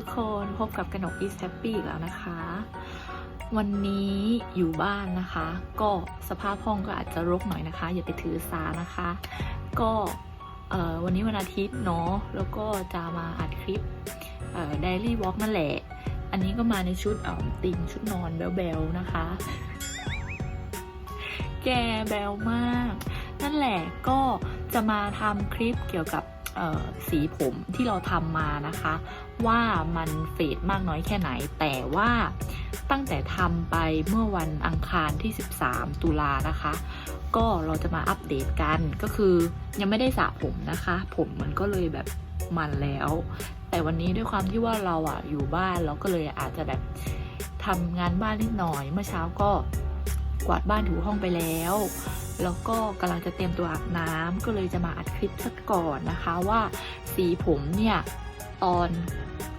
ทุกคนพบกับกนก is happy อีกแล้วนะคะ วันนี้อยู่บ้านนะคะ ก็สภาพห้องก็อาจจะรกหน่อยนะคะ อย่าไปถือสานะคะ ก็วันนี้วันอาทิตย์เนาะแล้วก็จะมาอัดคลิปเอ่อ daily walk นั่นแหละ อันนี้ก็มาในชุดเอ่อติ่งชุดนอนแบลๆนะคะ แกแบลมาก นั่นแหละก็ จะมาทำคลิปเกี่ยวกับสีผมที่เราทำมานะคะ ว่ามันเฟดมากน้อยแค่ไหน แต่ว่าตั้งแต่ทำไปเมื่อวันอังคารที่ 13 ตุลานะคะ ก็เราจะมาอัปเดตกันก็คือยังไม่ได้สระผมนะคะ ผมมันก็เลยแบบมันแล้ว แต่วันนี้ด้วยความที่ว่าเราอะอยู่บ้านเราก็เลยอาจจะแบบทำงานบ้านนิดหน่อยเมื่อเช้าก็กวาดบ้านถูห้องไปแล้ว แล้วก็กำลังจะเตรียมตัวอาบน้ำก็เลยจะมาอัดคลิปสักก่อนนะคะว่าสีผมเนี่ยตอน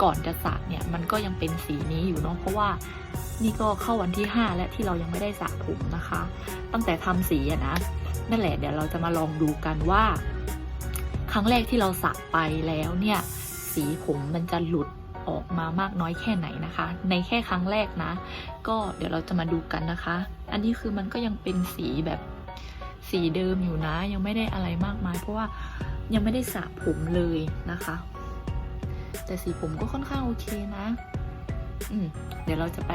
ก่อนจะสระเนี่ยมันก็ยังเป็นสีนี้อยู่เนาะเพราะว่านี่ก็เข้าวันที่ 5 และที่เรายังไม่ได้สระผมนะคะ ตั้งแต่ทำสีอะนะนั่นแหละเดี๋ยวเราจะมาลองดูกันว่า ครั้งแรกที่เราสระไปแล้วเนี่ย สีผมมันจะหลุดออกมามากน้อยแค่ไหนนะคะ ในแค่ครั้งแรกนะ ก็เดี๋ยวเราจะมาดูกันนะคะ อันนี้คือมันก็ยังเป็นสีแบบ สีเดิมอยู่นะ ยังไม่ได้อะไรมากมาย เพราะว่ายังไม่ได้สระผมเลยนะคะ แต่สีผมก็ค่อนข้างโอเคนะอืมเดี๋ยวเราจะไป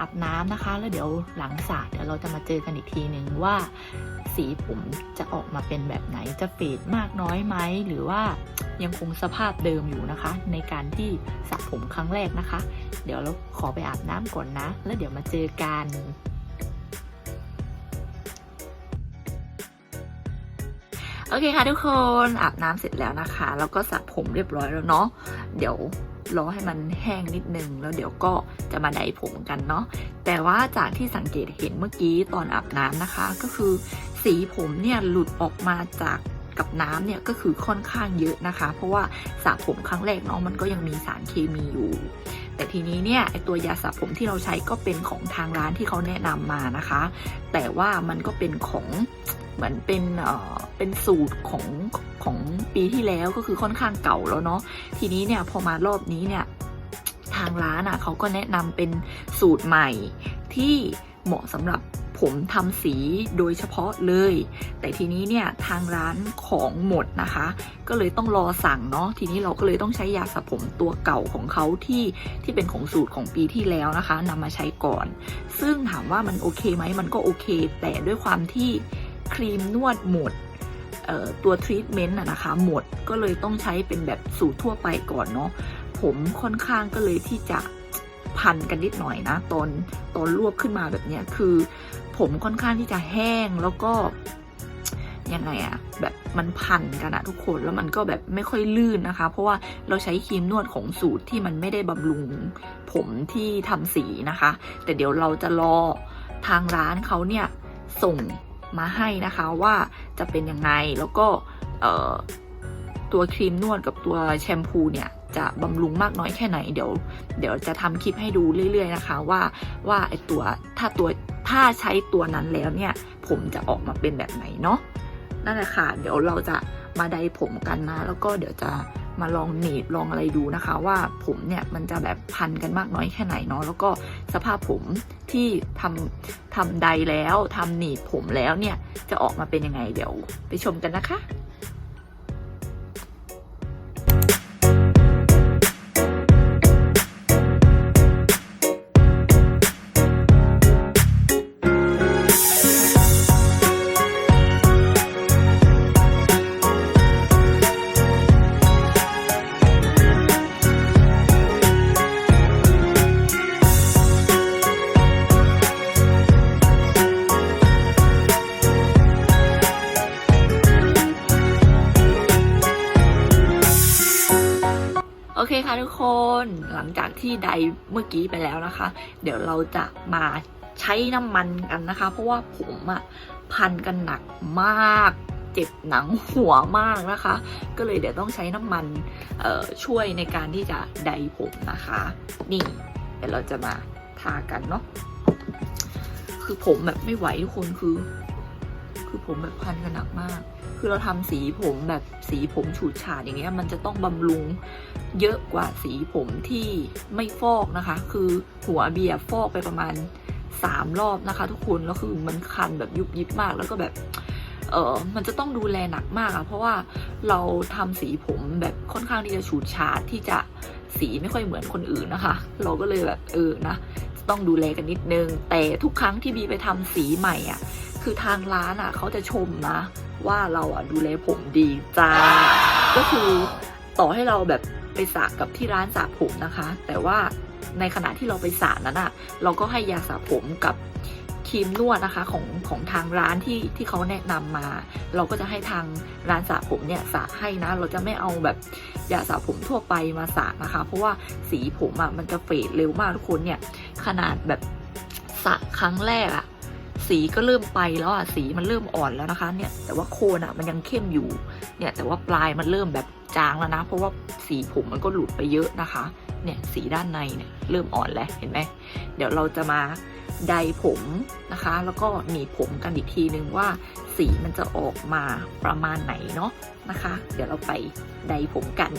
อาบน้ำนะคะ แล้วเดี๋ยวหลังสระเดี๋ยวเราจะมาเจอกันอีกทีหนึ่งว่า สีผมจะออกมาเป็นแบบไหนจะเฟดมากน้อยไหมหรือว่ายังคงสภาพเดิมอยู่นะคะ ในการที่สระผมครั้งแรกนะคะ เดี๋ยวเราขอไปอาบน้ำก่อนนะ แล้วเดี๋ยวมาเจอกัน โอเคค่ะทุกคนอาบน้ำเสร็จแล้วนะคะ แล้วก็สระผมเรียบร้อยแล้วเนาะเดี๋ยวรอให้มันแห้งนิดนึง แล้วเดี๋ยวก็จะมาไดผมกันเนาะแต่ว่าจากที่สังเกตเห็นเมื่อกี้ตอนอาบน้ำนะคะ ก็คือสีผมเนี่ยหลุดออกมาจากกับน้ำเนี่ยก็คือค่อนข้างเยอะนะคะ เพราะว่าสระผมครั้งแรกเนาะมันก็ยังมีสารเคมีอยู่ แต่ทีนี้เนี่ยไอตัวยาสระผมที่เราใช้ก็เป็นของทางร้านที่เขาแนะนำมานะคะ แต่ว่ามันก็เป็นของ เหมือนเป็นเอ่อเป็นสูตรของของปีที่แล้วก็คือค่อนข้างเก่าแล้วเนาะทีนี้เนี่ยพอมารอบนี้เนี่ยทางร้านอะเขาก็แนะนำเป็นสูตรใหม่ที่เหมาะสำหรับผมทำสีโดยเฉพาะเลย แต่ทีนี้เนี่ยทางร้านของหมดนะคะ ก็เลยต้องรอสั่งเนาะทีนี้เราก็เลยต้องใช้ยาสระผมตัวเก่าของเขาที่ที่เป็นของสูตรของปีที่แล้วนะคะนำมาใช้ก่อน ซึ่งถามว่ามันโอเคไหมมันก็โอเค แต่ด้วยความที่ ครีมนวดหมดตัวทรีทเมนต์อะนะคะหมดก็เลยต้องใช้เป็นแบบสูตรทั่วไปก่อนเนาะผมค่อนข้างก็เลยที่จะพันกันนิดหน่อยนะตอนตอนรวบขึ้นมาแบบเนี้ยคือ ผมค่อนข้างที่จะแห้งแล้วก็ยังไงอะแบบมันพันกันอะทุกคนแล้วมันก็แบบไม่ค่อยลื่นนะคะ เพราะว่าเราใช้ครีมนวดของสูตรที่มันไม่ได้บำรุงผมที่ทำสีนะคะ แต่เดี๋ยวเราจะรอทางร้านเขาเนี่ยส่ง มาให้นะคะว่าจะเป็นยังไงแล้วก็ตัวครีมนวดกับตัวแชมพูเนี่ยจะบำรุงมากน้อยแค่ไหนเดี๋ยว เดี๋ยวจะทำคลิปให้ดูเรื่อย ๆ นะคะ ว่าว่าไอตัวถ้าตัวถ้าใช้ตัวนั้นแล้วเนี่ย ผมจะออกมาเป็นแบบไหนเนาะนั่นแหละค่ะ เดี๋ยวเราจะมาไดผมกันนะ แล้วก็เดี๋ยวจะ มาลองหนีบลองอะไรดูนะคะ ว่าผมเนี่ยมันจะแบบพันกันมากน้อยแค่ไหนเนาะแล้วก็สภาพผมที่ทำทำใดแล้วทำหนีบผมแล้วเนี่ยจะออกมาเป็นยังไงเดี๋ยว ไปชมกันนะคะ นหลังจากที่ใดเมื่อกี้ไปแล้วนะคะ เดี๋ยวเราจะมาใช้น้ำมันกันนะคะ เพราะว่าผมอะพันกันหนักมาก เจ็บหนังหัวมากนะคะ ก็เลยเดี๋ยวต้องใช้น้ำมันช่วยในการที่จะไดผมนะคะ นี่เดี๋ยวเราจะมาทากันเนาะคือผมแบบไม่ไหวทุกคนคือ คือผมแบบพันกันหนักมาก คือเราทำสีผมแบบสีผมฉูดฉาดอย่างเงี้ย มันจะต้องบำรุงเยอะกว่าสีผมที่ไม่ฟอกนะคะ คือหัวเบียร์ฟอกไปประมาณสามรอบนะคะ ทุกคนแล้วคือมันคันแบบยุบยิบมากแล้วก็แบบเออมันจะต้องดูแลหนักมากอะเพราะว่าเราทำสีผมแบบค่อนข้างที่จะฉูดฉาดที่จะสีไม่ค่อยเหมือนคนอื่นนะคะ เราก็เลยแบบเออนะต้องดูแลกันนิดนึง แต่ทุกครั้งที่บีไปทำสีใหม่อะ คือทางร้านอะเขาจะชมนะ ว่าเราอะดูแลผมดีจ้าก็คือต่อให้เราแบบไปสระกับที่ร้านสระผมนะคะ แต่ว่าในขณะที่เราไปสระนั้นอะ เราก็ให้ยาสระผมกับครีมนวดนะคะของของทางร้านที่ที่เขาแนะนำมา เราก็จะให้ทางร้านสระผมเนี่ยสระให้นะ เราจะไม่เอาแบบยาสระผมทั่วไปมาสระนะคะ เพราะว่าสีผมอะมันจะเฟดเร็วมากทุกคนเนี่ย ขนาดแบบสระครั้งแรกอะ สีก็เริ่มไปแล้วอะสีมันเริ่มอ่อนแล้วนะคะเนี่ยแต่ว่าโคนอะมันยังเข้มอยู่เนี่ยแต่ว่าปลายมันเริ่มแบบจางแล้วนะ เพราะว่าสีผมมันก็หลุดไปเยอะนะคะเนี่ยสีด้านในเนี่ยเริ่มอ่อนแล้วเห็นไหมเดี๋ยวเราจะมาไดผมนะคะ แล้วก็หนีผมกันอีกทีนึงว่า สีมันจะออกมาประมาณไหนเนาะนะคะ เดี๋ยวเราไปไดผมกัน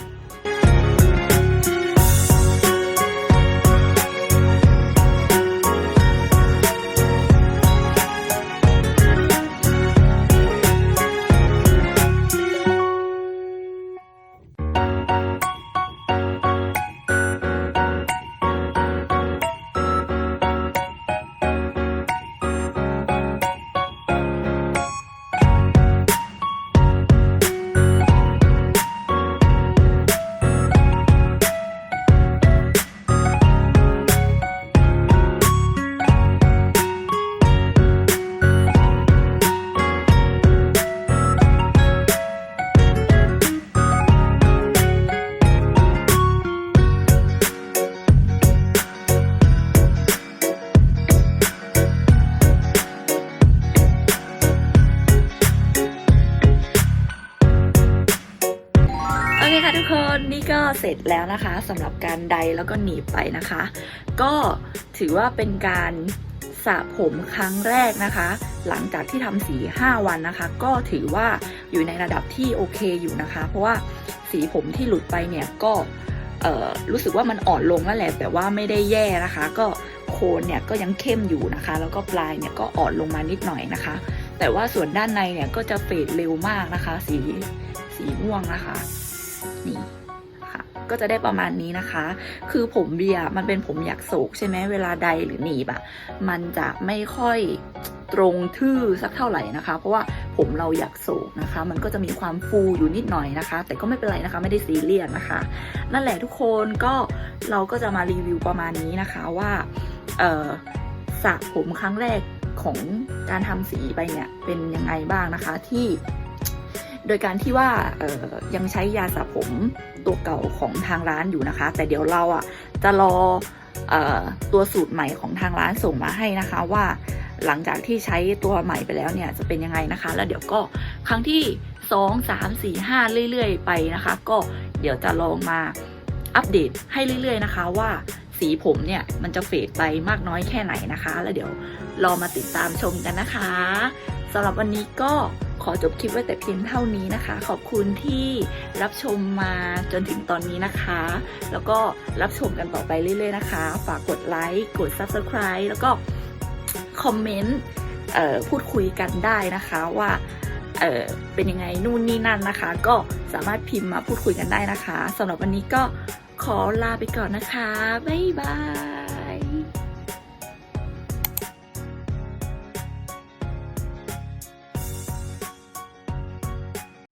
ค่ะทุกคนนี่ก็เสร็จแล้วนะคะสำหรับการไดแล้วก็หนีบไปนะคะ ก็ถือว่าเป็นการสระผมครั้งแรกนะคะ หลังจากที่ทำสี 5 วันนะคะ ก็ถือว่าอยู่ในระดับที่โอเคอยู่นะคะ เพราะว่าสีผมที่หลุดไปเนี่ยก็รู้สึกว่ามันอ่อนลงแล้วแหละแต่ว่าไม่ได้แย่นะคะ ก็โคนเนี่ยก็ยังเข้มอยู่นะคะ แล้วก็ปลายเนี่ยก็อ่อนลงมานิดหน่อยนะคะ แต่ว่าส่วนด้านในเนี่ยก็จะเฟดเร็วมากนะคะ สีสีม่วงนะคะ นี่ค่ะ ก็จะได้ประมาณนี้นะคะ คือผมเบียร์มันเป็นผมอยากโศกใช่ไหมเวลาใดหรือหนีบอะมันจะไม่ค่อยตรงทื่อสักเท่าไหร่นะคะ เพราะว่าผมเราอยากโศกนะคะ มันก็จะมีความฟูอยู่นิดหน่อยนะคะ แต่ก็ไม่เป็นไรนะคะไม่ได้ซีเรียสนะคะ นั่นแหละทุกคนก็เราก็จะมารีวิวประมาณนี้นะคะว่าสระผมครั้งแรกของการทำสีไปเนี่ยเป็นยังไงบ้างนะคะที่ โดยการที่ว่ายังใช้ยาสระผมตัวเก่าของทางร้านอยู่นะคะ แต่เดี๋ยวเราอะจะรอเออตัวสูตรใหม่ของทางร้านส่งมาให้นะคะว่าหลังจากที่ใช้ตัวใหม่ไปแล้วเนี่ยจะเป็นยังไงนะคะ แล้วเดี๋ยวก็ครั้งที่ 2 3 4 5 เรื่อยๆ ไปนะคะ ก็เดี๋ยวจะลองมาอัปเดตให้เรื่อยๆนะคะ ว่าสีผมเนี่ยมันจะเฟดไปมากน้อยแค่ไหนนะคะ แล้วเดี๋ยวรอมาติดตามชมกันนะคะสำหรับวันนี้ก็ ขอจบคลิปไว้แต่เพียงเท่านี้นะคะ ขอบคุณที่รับชมมาจนถึงตอนนี้นะคะ แล้วก็รับชมกันต่อไปเรื่อยๆนะคะ ฝากกดไลค์กด Subscribe แล้วก็คอมเมนต์พูดคุยกันได้นะคะว่าเเป็นยังไงนู่นนี่นั่นนะคะ ก็สามารถพิมพ์มาพูดคุยกันได้นะคะสำหรับวันนี้ก็ขอลาไปก่อนนะคะ บ๊ายบาย